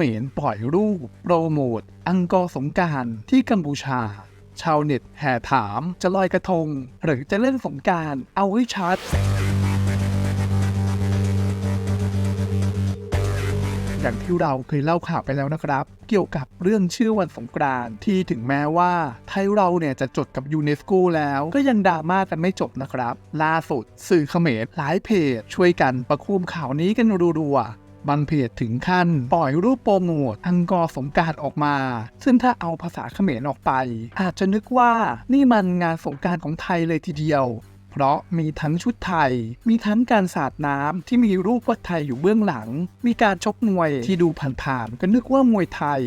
มรปล่อยรูป โปรโมท อังกอร์สงการที่กัมพูชา ชาวเน็ตแห่ถามจะลอยกระทง หรือจะเล่นสงการเอาให้ชัด อย่างที่เราเคยเล่าข่าวไปแล้วนะครับ เกี่ยวกับเรื่องชื่อวันสงกรานต์ที่ถึงแม้ว่าไทยเราเนี่ยจะจดกับยูเนสโกแล้วก็ยังดราม่ากันไม่จบนะครับ ล่าสุด สื่อเขมรหลายเพจ ช่วยกันประคุมข่าวนี้กันรัวๆ บางเพจถึงขั้น ปล่อยรูปโปรโมทอังกอร์สงการออกมา ซึ่งถ้าเอาภาษาเขมรออกไป อาจจะนึกว่านี่มันงานสงการของไทยเลยทีเดียวเพราะมีทั้งชุดไทย มีทั้งการสาดน้ำที่มีรูปวัดไทยอยู่เบื้องหลัง มีการชกมวยที่ดูผ่านๆก็นึกว่ามวยไทย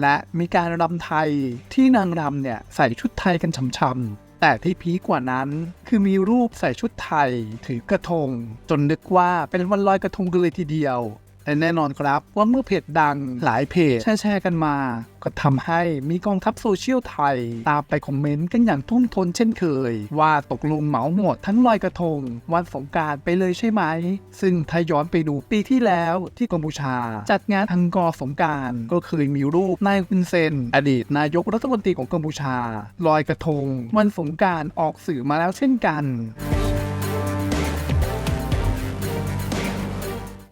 และมีการรำไทยที่นางรำเนี่ยใส่ชุดไทยกันช่ำๆแต่ที่พีกว่านั้นคือมีรูปใส่ชุดไทย ถือกระทง จนนึกว่าเป็นวันลอยกระทงกันเลยทีเดียว และแน่นอนครับว่าเมื่อเพจดังหลายเพจแชร์กันมา ก็ทำให้มีกองทัพโซเชียลไทย ตามไปคอมเมนต์กันอย่างทุ่มทนเช่นเคย ว่าตกลงเหมาหมดทั้งลอยกระทง วันสงการไปเลยใช่ไหม ซึ่งถ้าย้อนไปดูปีที่แล้วที่กัมพูชา จัดงานอังกอร์สงการก็เคยมีรูปนายคุนเซน อดีตนายกรัฐมนตรีของกัมพูชาลอยกระทง วันสงการออกสื่อมาแล้วเช่นกัน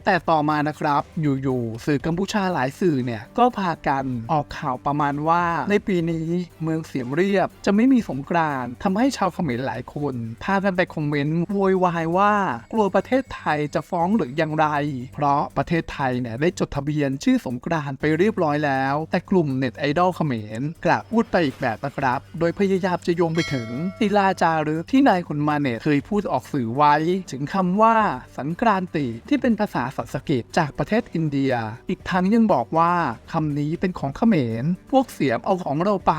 แต่ต่อมานะครับ อยู่ๆสื่อกัมพูชาหลายสื่อเนี่ย ก็พากันออกข่าวประมาณว่า ในปีนี้เมืองเสียมเรียบจะไม่มีสงกรานต์ทำให้ชาวเขมรหลายคน พากันไปคอมเมนต์โวยวายว่า กลัวประเทศไทยจะฟ้องหรืออย่างไร เพราะประเทศไทยเนี่ยได้จดทะเบียนชื่อสงกรานต์ไปเรียบร้อยแล้ว แต่กลุ่มเน็ตไอดอลเขมรกลับพูดไปอีกแบบนะครับ โดยพยายามจะโยงไปถึงศิลาจารึกที่นายขุนมาเนตเคยพูดออกสื่อไว้ ถึงคำว่าสังกรานติที่เป็นภาษาสันสกิตจากประเทศอินเดีย อีกทั้งยังบอกว่าคำนี้เป็นของเขมร พวกเสียมเอาของเราไป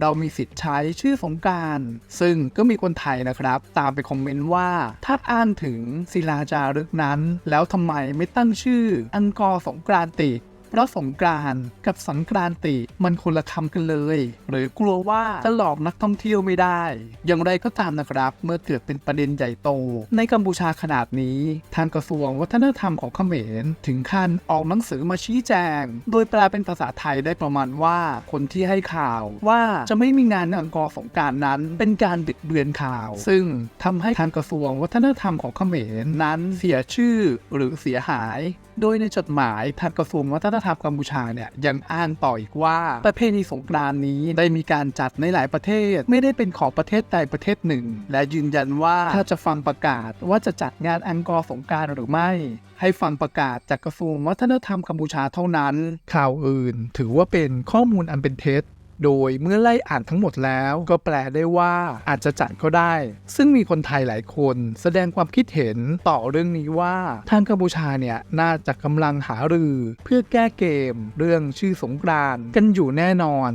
เรามีสิทธิ์ใช้ชื่อสงการ ซึ่งก็มีคนไทยนะครับ ตามไปคอมเมนต์ว่า ถ้าอ้างถึงศิลาจารึกนั้น แล้วทำไมไม่ตั้งชื่อ อังกอสงกรานติ เพราะสงกรานต์กับสังกรานติมันคนละคำกันเลย หรือกลัวว่าจะหลอกนักท่องเที่ยวไม่ได้ อย่างไรก็ตามนะครับ เมื่อเกิดเป็นประเด็นใหญ่โต ในกัมพูชาขนาดนี้ ทางกระทรวงวัฒนธรรมของเขมร ถึงขั้นออกหนังสือมาชี้แจง โดยแปลเป็นภาษาไทยได้ประมาณว่าคนที่ให้ข่าวว่าจะไม่มีงานอังกอร์สงการนั้นเป็นการบิดเบือนข่าว ซึ่งทำให้ทางกระทรวงวัฒนธรรมของเขมรนั้นเสียชื่อหรือเสียหาย โดยในจดหมายทางกระทรวงวัฒนธรรมกัมพูชาเนี่ยยังอ้างต่ออีกว่าประเพณีสงกรานต์นี้ได้มีการจัดในหลายประเทศ ไม่ได้เป็นของประเทศใดประเทศหนึ่ง และยืนยันว่าถ้าจะฟังประกาศว่าจะจัดงานอังกอร์สงกรานต์หรือไม่ ให้ฟังประกาศจากกระทรวงวัฒนธรรมกัมพูชาเท่านั้น ข่าวอื่น ถือว่าเป็นข้อมูลอันเป็นเท็จ โดยเมื่อไล่อ่านทั้งหมดแล้วก็แปลได้ว่าอาจจะจัดก็ได้ ซึ่งมีคนไทยหลายคนแสดงความคิดเห็นต่อเรื่องนี้ว่าทางกัมพูชาเนี่ยน่าจะกำลังหารือเพื่อแก้เกม เรื่องชื่อสงกรานต์กันอยู่แน่นอน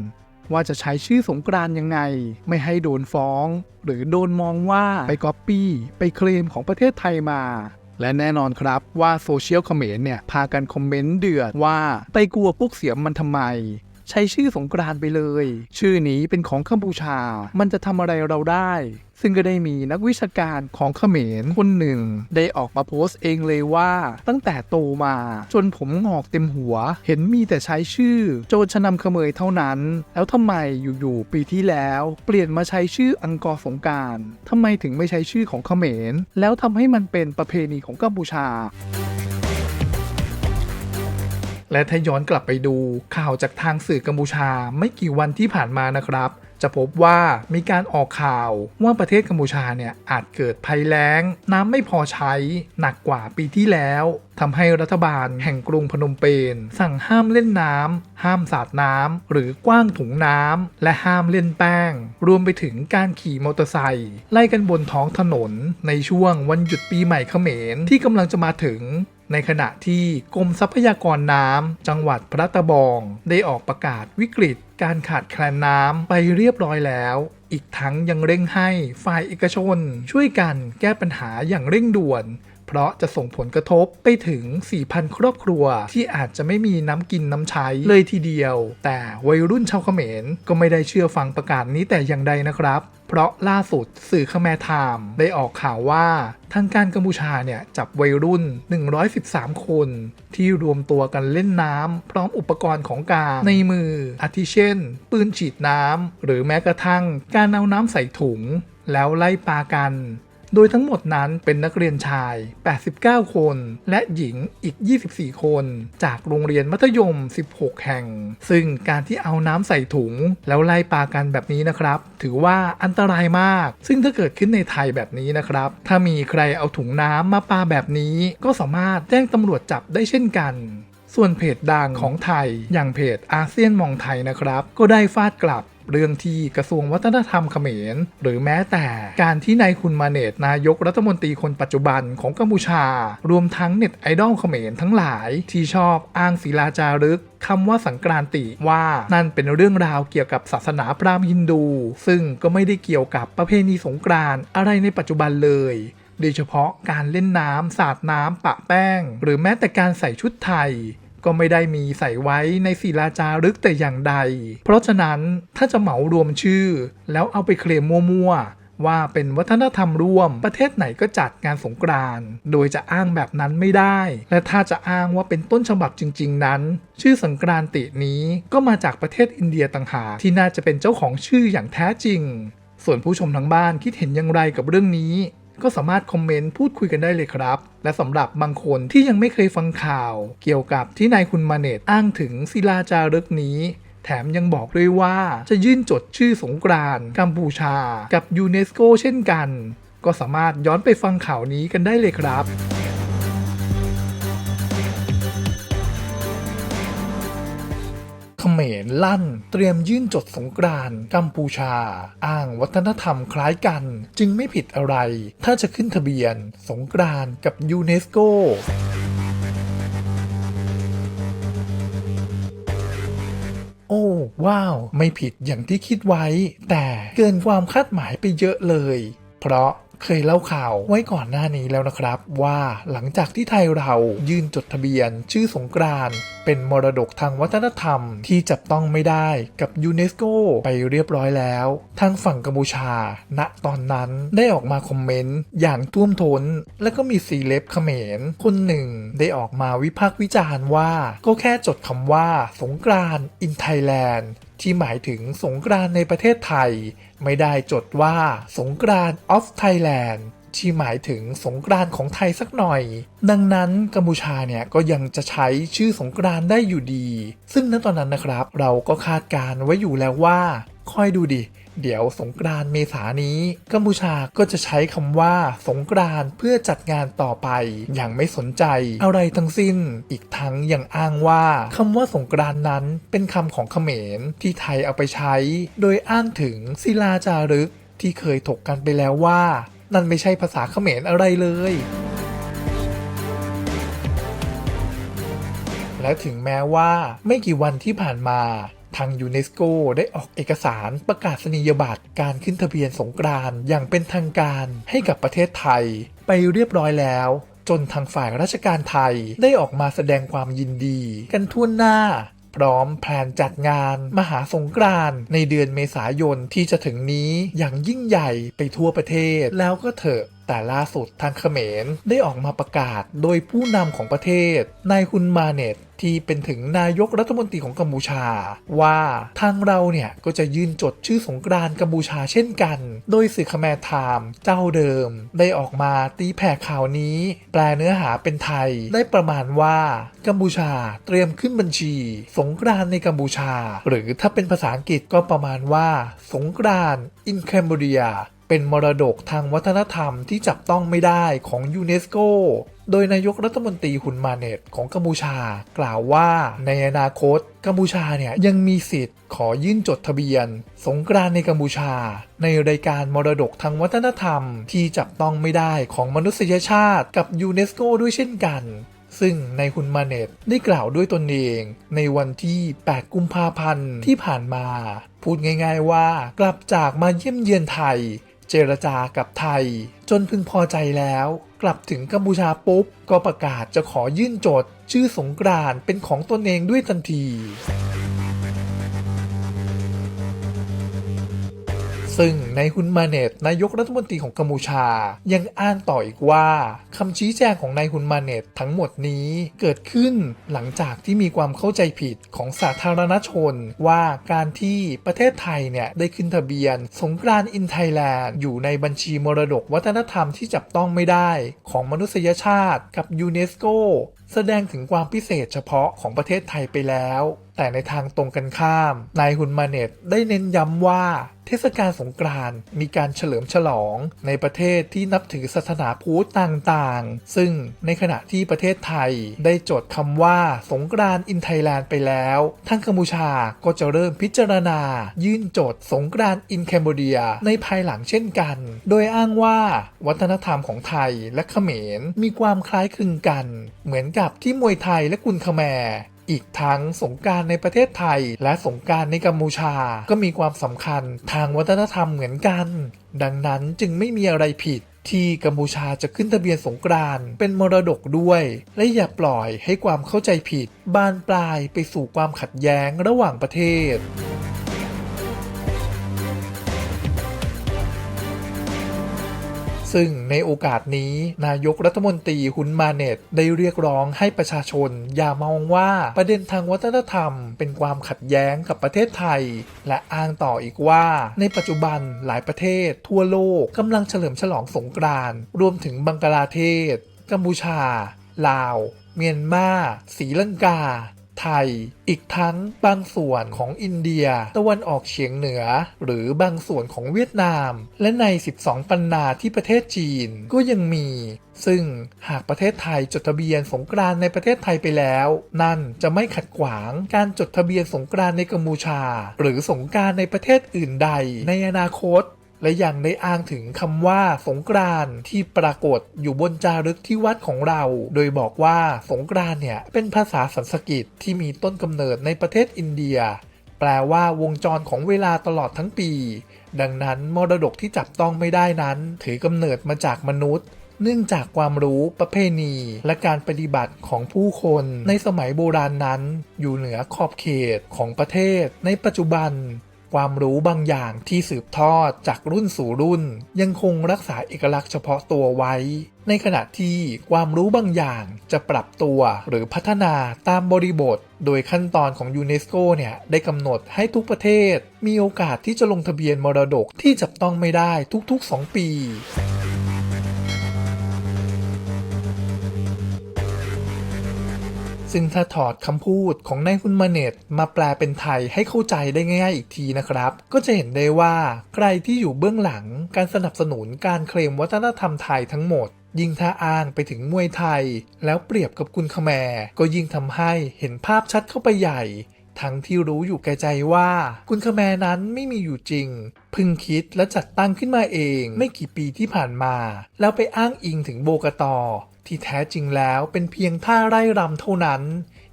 ว่าจะใช้ชื่อสงกรานต์ยังไง ไม่ให้โดนฟ้อง หรือโดนมองว่าไปก๊อปปี้ ไปเคลมของประเทศไทยมาและแน่นอนครับว่าโซเชียลเขมรเนี่ย พากันคอมเมนต์เดือดว่า ไปกลัวพวกเสียมมันทำไม ใช้ชื่อสงกรานต์ไปเลย ชื่อนี้เป็นของกัมพูชา มันจะทำอะไรเราได้ ซึ่งก็ได้มีนักวิชาการของเขมรคนหนึ่ง ได้ออกมาโพสต์เองเลยว่า ตั้งแต่โตมา จนผมงอกเต็มหัว เห็นมีแต่ใช้ชื่อ โจรชนำเขมยเท่านั้น แล้วทำไมอยู่ๆปีที่แล้ว เปลี่ยนมาใช้ชื่ออังกอร์สงกรารทำไมถึงไม่ใช้ชื่อของเขมรแล้วทำให้มันเป็นประเพณีของกัมพูชา และถ้าย้อนกลับไปดูข่าวจากทางสื่อกัมพูชาไม่กี่วันที่ผ่านมานะครับ จะพบว่ามีการออกข่าวว่าประเทศกัมพูชาเนี่ยอาจเกิดภัยแล้ง น้ำไม่พอใช้หนักกว่าปีที่แล้วทำให้รัฐบาลแห่งกรุงพนมเปญสั่งห้ามเล่นน้ำห้ามสาดน้ำหรือกว้างถุงน้ำและห้ามเล่นแป้ง รวมไปถึงการขี่มอเตอร์ไซค์ไล่กันบนท้องถนน ในช่วงวันหยุดปีใหม่เขมรที่กำลังจะมาถึง ในขณะที่กรมทรัพยากรน้ำจังหวัดพระตะบอง ได้ออกประกาศวิกฤต การขาดแคลนน้ำไปเรียบร้อยแล้ว อีกทั้งยังเร่งให้ฝ่ายเอกชน ช่วยกันแก้ปัญหาอย่างเร่งด่วน เพราะจะส่งผลกระทบไปถึง 4,000 ครอบครัว ที่อาจจะไม่มีน้ำกินน้ำใช้เลยทีเดียว แต่วัยรุ่นชาวเขมรก็ไม่ได้เชื่อฟังประกาศนี้แต่อย่างใดนะครับ เพราะล่าสุดสื่อคแมไทม์ได้ออกข่าวว่าทางการกัมพูชาเนี่ยจับวัยรุ่น 113 คน ที่รวมตัวกันเล่นน้ำพร้อมอุปกรณ์ของกลางในมือ อาทิเช่น ปืนฉีดน้ำหรือแม้กระทั่งการเอาน้ำใส่ถุง แล้วไล่ปากัน โดยทั้งหมดนั้นเป็นนักเรียนชาย 89 คน และหญิงอีก 24 คน จากโรงเรียนมัธยม 16 แห่ง ซึ่งการที่เอาน้ำใส่ถุง แล้วไล่ปากันแบบนี้นะครับ ถือว่าอันตรายมาก ซึ่งถ้าเกิดขึ้นในไทยแบบนี้นะครับ ถ้ามีใครเอาถุงน้ำมาปาแบบนี้ก็สามารถแจ้งตำรวจจับได้เช่นกันส่วนเพจดังของไทย อย่างเพจอาเซียนมองไทยนะครับ ก็ได้ฟาดกลับ เรื่องที่กระทรวงวัฒนธรรมเขมร หรือแม้แต่การที่นายคุณมาเนตนายกรัฐมนตรีคนปัจจุบันของกัมพูชา รวมทั้งเน็ตไอดอลเขมรทั้งหลายที่ชอบอ้างศิลาจารึกคำว่าสังกรานติว่านั่นเป็นเรื่องราวเกี่ยวกับศาสนาพราหมณ์ฮินดู ซึ่งก็ไม่ได้เกี่ยวกับประเพณีสงกรานอะไรในปัจจุบันเลยโดยเฉพาะการเล่นน้ำสาดน้ำปะแป้ง หรือแม้แต่การใส่ชุดไทย ก็ไม่ได้มีใส่ไว้ในศิลาจารึกแต่อย่างใด เพราะฉะนั้นถ้าจะเหมารวมชื่อ แล้วเอาไปเคลมมั่วๆ ว่าเป็นวัฒนธรรมร่วม ประเทศไหนก็จัดงานสงกรานต์โดยจะอ้างแบบนั้นไม่ได้ และถ้าจะอ้างว่าเป็นต้นฉบับจริง ๆ นั้น ชื่อสงกรานตินี้ก็มาจากประเทศอินเดียต่างหากที่น่าจะเป็นเจ้าของชื่ออย่างแท้จริง ส่วนผู้ชมทางบ้านคิดเห็นอย่างไรกับเรื่องนี้ ก็สามารถคอมเมนต์พูดคุยกันได้เลยครับ และสำหรับบางคนที่ยังไม่เคยฟังข่าว เกี่ยวกับที่นายคุณมาเนตอ้างถึงศิลาจารึกนี้ แถมยังบอกด้วยว่าจะยื่นจดชื่อสงกรานต์กัมพูชา กับยูเนสโกเช่นกัน ก็สามารถย้อนไปฟังข่าวนี้กันได้เลยครับ ขมรลั่น เตรียมยื่นจดสงกรานต์กัมพูชา อ้างวัฒนธรรมคล้ายกัน จึงไม่ผิดอะไร ถ้าจะขึ้นทะเบียนสงกรานต์กับยูเนสโกโอ้ว้าว ไม่ผิดอย่างที่คิดไว้ แต่เกินความคาดหมายไปเยอะเลย เพราะ เคยเล่าข่าวไว้ก่อนหน้านี้แล้วนะครับ ว่าหลังจากที่ไทยเรายื่นจดทะเบียน ชื่อสงกรานต์เป็นมรดกทางวัฒนธรรมที่จับต้องไม่ได้กับยูเนสโกไปเรียบร้อยแล้ว ทางฝั่งกัมพูชา ณตอนนั้นได้ออกมาคอมเมนต์อย่างท่วมท้น และก็มีสีเล็บเขมร คนหนึ่งได้ออกมาวิพากษ์วิจารณ์ว่า ก็แค่จดคำว่าสงกรานต์อินไทยแลนด์ที่หมายถึงสงกรานในประเทศไทย ไม่ได้จดว่าสงกรานออฟไทยแลนด์ที่หมายถึงสงกรานของไทยสักหน่อย ดังนั้นกัมพูชาเนี่ยก็ยังจะใช้ชื่อสงกรานได้อยู่ดี ซึ่งณตอนนั้นนะครับ เราก็คาดการณ์ไว้อยู่แล้วว่าค่อยดูดิ เดี๋ยวสงกรานเมษานี้กัมพูชาก็จะใช้คำว่าสงกรานเพื่อจัดงานต่อไป อย่างไม่สนใจอะไรทั้งสิ้น อีกทั้งยังอ้างว่าคำว่าสงกรานนั้นเป็นคำของเขมรที่ไทยเอาไปใช้ โดยอ้างถึงศิลาจารึกที่เคยถกกันไปแล้วว่า นั่นไม่ใช่ภาษาเขมรอะไรเลยและถึงแม้ว่าไม่กี่วันที่ผ่านมา ทางยูเนสโกได้ออกเอกสารประกาศนียบัตรการขึ้นทะเบียนสงกรานต์อย่างเป็นทางการให้กับประเทศไทย ไปเรียบร้อยแล้วจนทางฝ่ายราชการไทยได้ออกมาแสดงความยินดี กันทั่วหน้า พร้อมแผนจัดงานมหาสงกรานต์ในเดือนเมษายนที่จะถึงนี้อย่างยิ่งใหญ่ไปทั่วประเทศแล้วก็เถอะ แต่ล่าสุดทางเขมรได้ออกมาประกาศโดยผู้นำของประเทศนายฮุนมาเนตที่เป็นถึงนายกรัฐมนตรีของกัมพูชา ว่าทางเราเนี่ย ก็จะยื่นจดชื่อสงกรานต์กัมพูชาเช่นกัน โดยสื่อคแมรไทม์เจ้าเดิม ได้ออกมาตีแผ่ข่าวนี้ แปลเนื้อหาเป็นไทยได้ประมาณว่า กัมพูชาเตรียมขึ้นบัญชี สงกรานต์ในกัมพูชา หรือถ้าเป็นภาษาอังกฤษก็ประมาณว่า สงกรานต์ in Cambodia เป็นมรดกทางวัฒนธรรมที่จับต้องไม่ได้ของยูเนสโก โดยนายกรัฐมนตรีฮุนมาเนตของกัมพูชา กล่าวว่าในอนาคต กัมพูชาเนี่ยยังมีสิทธิ์ขอยื่นจดทะเบียน สงกรานต์ในกัมพูชา ในรายการมรดกทางวัฒนธรรมที่จับต้องไม่ได้ของมนุษยชาติกับยูเนสโกด้วยเช่นกันซึ่งในฮุนมาเนตได้กล่าวด้วยตนเอง ในวันที่ 8 กุมภาพันธ์ที่ผ่านมา พูดง่ายๆว่ากลับจากมาเยี่ยมเยือนไทย เจรจากับไทย จนพึงพอใจแล้ว กลับถึงกัมพูชาปุ๊บ ก็ประกาศจะขอยื่นโจทย์ ชื่อสงกรานต์เป็นของตนเองด้วยทันที ซึ่งในฮุนมาเนตนายกรัฐมนตรีของกัมพูชา ยังอ้างต่ออีกว่าคำชี้แจงของนายฮุนมาเนตทั้งหมดนี้เกิดขึ้นหลังจากที่มีความเข้าใจผิดของสาธารณชน ว่าการที่ประเทศไทยเนี่ยได้ขึ้นทะเบียน สงกรานต์อินไทยแลนด์อยู่ในบัญชีมรดกวัฒนธรรมที่จับต้องไม่ได้ ของมนุษยชาติกับยูเนสโกแสดงถึงความพิเศษเฉพาะของประเทศไทยไปแล้ว แต่ในทางตรงกันข้าม นายฮุนมาเนตได้เน้นย้ำว่า เทศกาลสงกรานต์มีการเฉลิมฉลองในประเทศที่นับถือศาสนาพุทธต่างๆ ซึ่งในขณะที่ประเทศไทยได้จดคำว่าสงกรานต์อินไทยแลนด์ไปแล้วทางกัมพูชาก็จะเริ่มพิจารณา ยื่นโจทย์สงกรานต์อินแคนเบเดียในภายหลังเช่นกัน โดยอ้างว่า วัฒนธรรมของไทยและเขมรมีความคล้ายคลึงกัน เหมือนกับที่มวยไทยและกุนคแมร์อีกทั้งสงการในประเทศไทย และสงการในกัมพูชา ก็มีความสำคัญทางวัฒนธรรมเหมือนกัน ดังนั้นจึงไม่มีอะไรผิดที่กัมพูชาจะขึ้นทะเบียนสงกรานเป็นมรดกด้วย และอย่าปล่อยให้ความเข้าใจผิด บานปลายไปสู่ความขัดแย้งระหว่างประเทศ ซึ่งในโอกาสนี้นายกรัฐมนตรีฮุนมาเนตได้เรียกร้องให้ประชาชน อย่ามองว่าประเด็นทางวัฒนธรรม เป็นความขัดแย้งกับประเทศไทย และอ้างต่ออีกว่า ในปัจจุบันหลายประเทศ ทั่วโลกกำลังเฉลิมฉลองสงกรานต์รวมถึงบังกลาเทศ กัมพูชา ลาว เมียนมาศรีลังกา ไทย อีกทั้งบางส่วนของอินเดีย ตะวันออกเฉียงเหนือ หรือบางส่วนของเวียดนาม และใน 12 ปันนาที่ประเทศจีนก็ยังมี ซึ่งหากประเทศไทยจดทะเบียนสงกรานในประเทศไทยไปแล้ว นั่นจะไม่ขัดขวางการจดทะเบียนสงกรานในกัมพูชา หรือสงกานต์ในประเทศอื่นใดในอนาคต และยังได้อ้างถึงคำว่าสงกรานต์ที่ปรากฏอยู่บนจารึกที่วัดของเรา โดยบอกว่าสงกรานต์เนี่ยเป็นภาษาสันสกฤตที่มีต้นกำเนิดในประเทศอินเดีย แปลว่าวงจรของเวลาตลอดทั้งปี ดังนั้นมรดกที่จับต้องไม่ได้นั้น ถือกำเนิดมาจากมนุษย์ เนื่องจากความรู้ประเพณี และการปฏิบัติของผู้คนในสมัยโบราณนั้น อยู่เหนือขอบเขตของประเทศในปัจจุบัน ความรู้บางอย่างที่สืบทอดจากรุ่นสู่รุ่น ยังคงรักษาเอกลักษณ์เฉพาะตัวไว้ ในขณะที่ความรู้บางอย่างจะปรับตัวหรือพัฒนาตามบริบท โดยขั้นตอนของยูเนสโกเนี่ยได้กำหนดให้ทุกประเทศ มีโอกาสที่จะลงทะเบียนมรดกที่จับต้องไม่ได้ทุกๆ 2 ปี ซึ่งถ้าถอดคำพูดของนายคุณมาเนตมาแปลเป็นไทยให้เข้าใจได้ง่ายๆอีกทีนะครับ ก็จะเห็นได้ว่าใครที่อยู่เบื้องหลังการสนับสนุนการเคลมวัฒนธรรมไทยทั้งหมดยิ่งถ้าอ้างไปถึงมวยไทย แล้วเปรียบกับคุณขแมร์ก็ยิ่งทำให้เห็นภาพชัดเข้าไปใหญ่ ทั้งที่รู้อยู่แก่ใจว่ากุนคแมนั้นไม่มีอยู่จริง พึงคิดและจัดตั้งขึ้นมาเองไม่กี่ปีที่ผ่านมา แล้วไปอ้างอิงถึงโบกตอที่แท้จริงแล้วเป็นเพียงท่าไร่รำเท่านั้น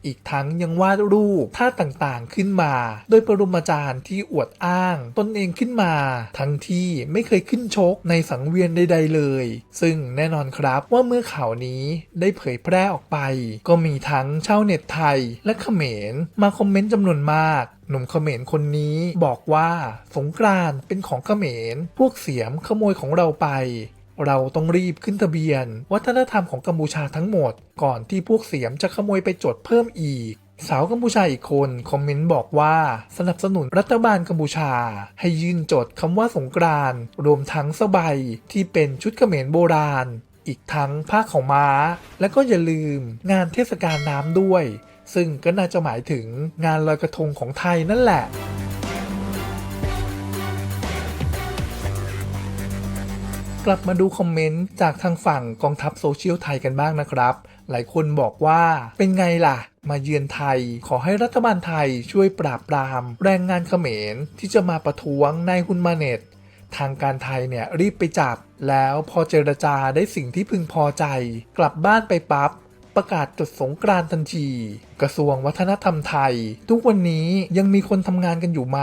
อีกทั้งยังวาดรูปท่าต่างๆขึ้นมา โดยปรมาจารย์ที่อวดอ้างตนเองขึ้นมา ทั้งที่ไม่เคยขึ้นชกในสังเวียนใด ๆ เลย ซึ่งแน่นอนครับว่าเมื่อข่าวนี้ได้เผยแพร่ออกไป ก็มีทั้งชาวเน็ตไทยและเขมรมาคอมเมนต์จำนวนมากหนุ่มเขมรคนนี้บอกว่าสงกรานเป็นของเขมร พวกเสียมขโมยของเราไป เราต้องรีบขึ้นทะเบียน วัฒนธรรมของกัมพูชาทั้งหมด ก่อนที่พวกเสียมจะขโมยไปจดเพิ่มอีก สาวกัมพูชาอีกคนคอมเมนต์บอกว่าสนับสนุนรัฐบาลกัมพูชา ให้ยื่นจดคำว่าสงกรานรวมทั้งสบายที่เป็นชุดเขมรโบราณ อีกทั้งผ้าขาวม้า และก็อย่าลืมงานเทศกาลน้ำด้วย ซึ่งก็น่าจะหมายถึงงานลอยกระทงของไทยนั่นแหละ กลับมาดูคอมเมนต์จากทางฝั่งกองทัพโซเชียลไทยกันบ้างนะครับ หลายคนบอกว่าเป็นไงล่ะ มาเยือนไทย ขอให้รัฐบาลไทยช่วยปราบปราม แรงงานเขมรที่จะมาประท้วงนายฮุนมาเนตทางการไทยเนี่ยรีบไปจับ แล้วพอเจรจาได้สิ่งที่พึงพอใจ กลับบ้านไปปับ๊บประกาศจดสงกรานต์ทันที กระทรวงวัฒนธรรมไทย ทุกวันนี้ยังมีคนทำงานกันอยู่ไหม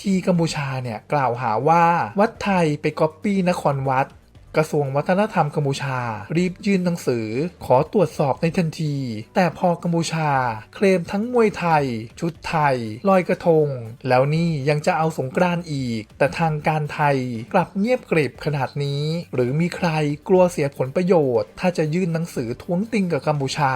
ที่กัมพูชาเนี่ยกล่าวหาว่าวัดไทยไปก๊อปปี้นครวัด กระทรวงวัฒนธรรมกัมพูชา รีบยื่นหนังสือ ขอตรวจสอบในทันที แต่พอกัมพูชา เคลมทั้งมวยไทย ชุดไทย ลอยกระทง แล้วนี่ยังจะเอาสงกรานต์อีก แต่ทางการไทยกลับเงียบกริบขนาดนี้ หรือมีใครกลัวเสียผลประโยชน์ ถ้าจะยื่นหนังสือท้วงติงกับกัมพูชา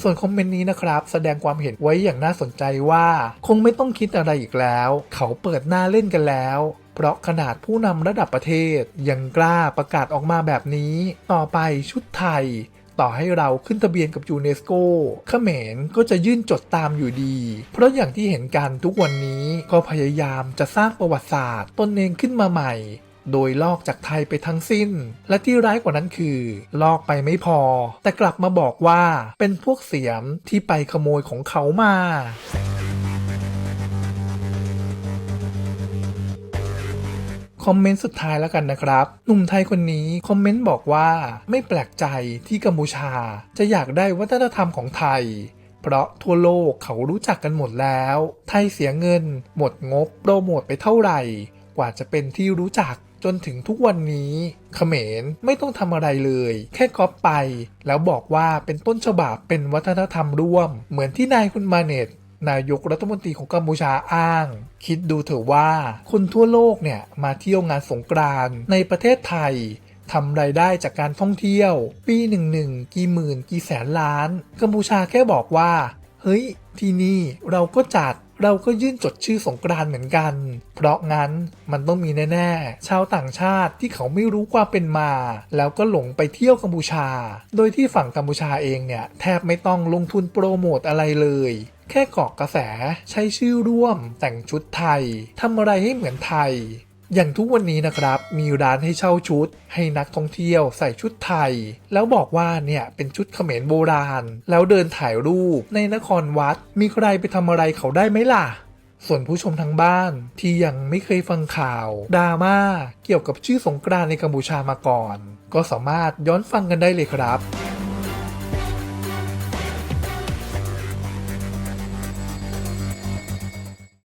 ส่วนคอมเมนต์นี้นะครับแสดงความเห็นไว้อย่างน่าสนใจว่า คงไม่ต้องคิดอะไรอีกแล้ว เขาเปิดหน้าเล่นกันแล้วเพราะขนาดผู้นำระดับประเทศ ยังกล้าประกาศออกมาแบบนี้ ต่อไปชุดไทย ต่อให้เราขึ้นทะเบียนกับยูเนสโกเขมรก็จะยื่นจดตามอยู่ดี เพราะอย่างที่เห็นกันทุกวันนี้ก็พยายามจะสร้างประวัติศาสตร์ตนเองขึ้นมาใหม่ โดยลอกจากไทยไปทั้งสิ้น และที่ร้ายกว่านั้นคือ ลอกไปไม่พอ แต่กลับมาบอกว่าเป็นพวกเสียมที่ไปขโมยของเขามาคอมเมนต์สุดท้ายแล้วกันนะครับ หนุ่มไทยคนนี้คอมเมนต์บอกว่าไม่แปลกใจที่กัมพูชา จะอยากได้วัฒนธรรมของไทย เพราะทั่วโลกเขารู้จักกันหมดแล้ว ไทยเสียเงิน หมดงบโปรโมทไปเท่าไหร่ กว่าจะเป็นที่รู้จัก จนถึงทุกวันนี้เขมรไม่ต้องทำอะไรเลย แค่ก๊อปไป แล้วบอกว่าเป็นต้นฉบับเป็นวัฒนธรรมร่วม เหมือนที่นายคุณมาเนตนายกรัฐมนตรีของกัมพูชาอ้าง คิดดูเถอะว่าคนทั่วโลกเนี่ยมาเที่ยวงานสงกรานต์ในประเทศไทยทำรายได้จากการท่องเที่ยว ปีหนึ่งหนึ่งกี่หมื่นกี่แสนล้าน กัมพูชาแค่บอกว่า เฮ้ย ที่นี่เราก็จัด เราก็ยื่นจดชื่อสงกรานเหมือนกัน เพราะงั้นมันต้องมีแน่ๆ ชาวต่างชาติที่เขาไม่รู้ความเป็นมา แล้วก็หลงไปเที่ยวกัมพูชา โดยที่ฝั่งกัมพูชาเองเนี่ย แทบไม่ต้องลงทุนโปรโมทอะไรเลยแค่เกาะกระแสใช้ชื่อร่วมแต่งชุดไทยทำอะไรให้เหมือนไทย อย่างทุกวันนี้นะครับ มีร้านให้เช่าชุด ให้นักท่องเที่ยวใส่ชุดไทย แล้วบอกว่าเนี่ยเป็นชุดเขมรโบราณ แล้วเดินถ่ายรูป ในนครวัด มีใครไปทำอะไรเขาได้ไหมล่ะ ส่วนผู้ชมทางบ้านที่ยังไม่เคยฟังข่าวดราม่าเกี่ยวกับชื่อสงกรานในกัมพูชามาก่อน ก็สามารถย้อนฟังกันได้เลยครับ